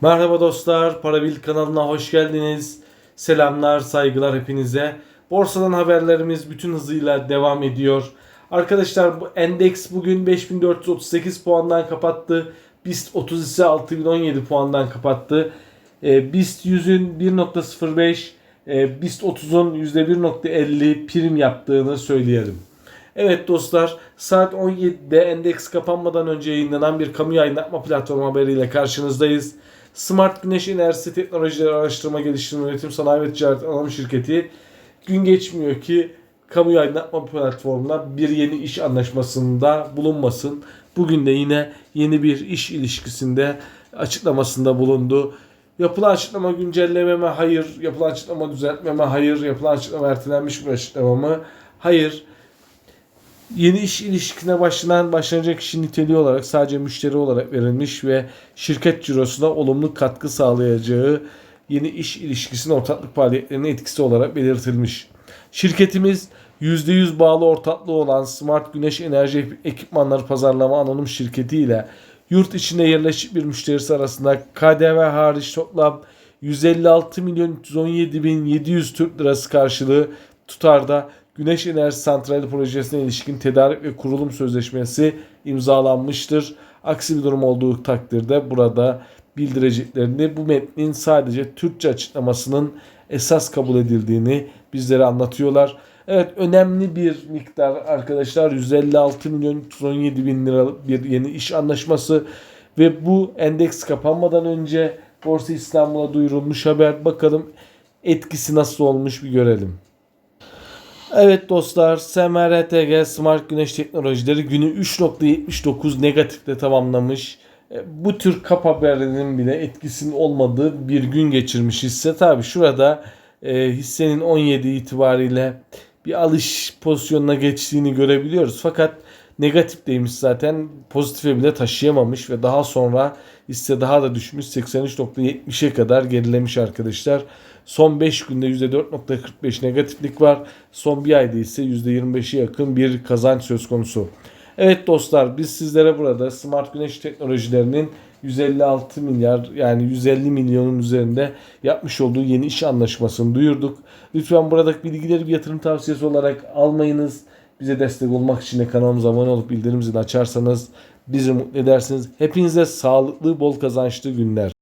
Merhaba dostlar, Parabil kanalına hoş geldiniz. Selamlar, saygılar hepinize. Borsadan haberlerimiz bütün hızıyla devam ediyor. Arkadaşlar bu endeks bugün 5438 puandan kapattı. BIST 30 ise 6017 puandan kapattı. E, BIST 100'ün 1.05, e, BIST 30'un %1.50 prim yaptığını söyleyelim. Evet dostlar saat 17'de endeks kapanmadan önce yayınlanan bir kamu yayınlatma platformu haberiyle karşınızdayız. Smart Güneş Enerjisi Teknolojileri Araştırma Geliştirme Üretim Sanayi ve Ticaret Anonim Şirketi gün geçmiyor ki kamu yayınlatma platformuna bir yeni iş anlaşmasında bulunmasın. Bugün de yine yeni bir iş ilişkisinde açıklamasında bulundu. Yapılan açıklama güncelleme mi? Hayır. Yapılan açıklama düzeltme mi? Hayır. Yapılan açıklama ertelenmiş bir açıklama mı? Hayır. Yeni iş ilişkisine başlanan başlanacak kişi niteliği olarak sadece müşteri olarak verilmiş ve şirket cirosuna olumlu katkı sağlayacağı yeni iş ilişkisinin ortaklık faaliyetlerinin etkisi olarak belirtilmiş. Şirketimiz %100 bağlı ortaklığı olan Smart Güneş Enerji Ekipmanları Pazarlama Anonim Şirketi ile yurt içinde yerleşik bir müşterisi arasında KDV hariç toplam 156 milyon 317 bin 700 Türk lirası karşılığı tutarda Güneş Enerji Santrali projesine ilişkin tedarik ve kurulum sözleşmesi imzalanmıştır. Aksi bir durum olduğu takdirde burada bildireceklerini bu metnin sadece Türkçe açıklamasının esas kabul edildiğini bizlere anlatıyorlar. Evet önemli bir miktar arkadaşlar 156 milyon 317 bin lira bir yeni iş anlaşması ve bu endeks kapanmadan önce Borsa İstanbul'a duyurulmuş haber. Bakalım etkisi nasıl olmuş bir görelim. Evet dostlar SMRTG Smart Güneş Teknolojileri günü 3.79 negatifle tamamlamış. E, Bu tür kap haberlerinin bile etkisinin olmadığı bir gün geçirmiş hisse. Tabi şurada e, hissenin 17 itibariyle bir alış pozisyonuna geçtiğini görebiliyoruz. Fakat negatifteymiş zaten pozitife bile taşıyamamış ve daha sonra hisse daha da düşmüş 83.70'e kadar gerilemiş arkadaşlar. Son 5 günde %4.45 negatiflik var. Son bir ayda ise %25'e yakın bir kazanç söz konusu. Evet dostlar biz sizlere burada Smart Güneş teknolojilerinin 156 milyar yani 150 milyonun üzerinde yapmış olduğu yeni iş anlaşmasını duyurduk. Lütfen buradaki bilgileri bir yatırım tavsiyesi olarak almayınız. Bize destek olmak için de kanalımıza abone olup bildirim zilini açarsanız bizi mutlu edersiniz. Hepinize sağlıklı, bol kazançlı günler.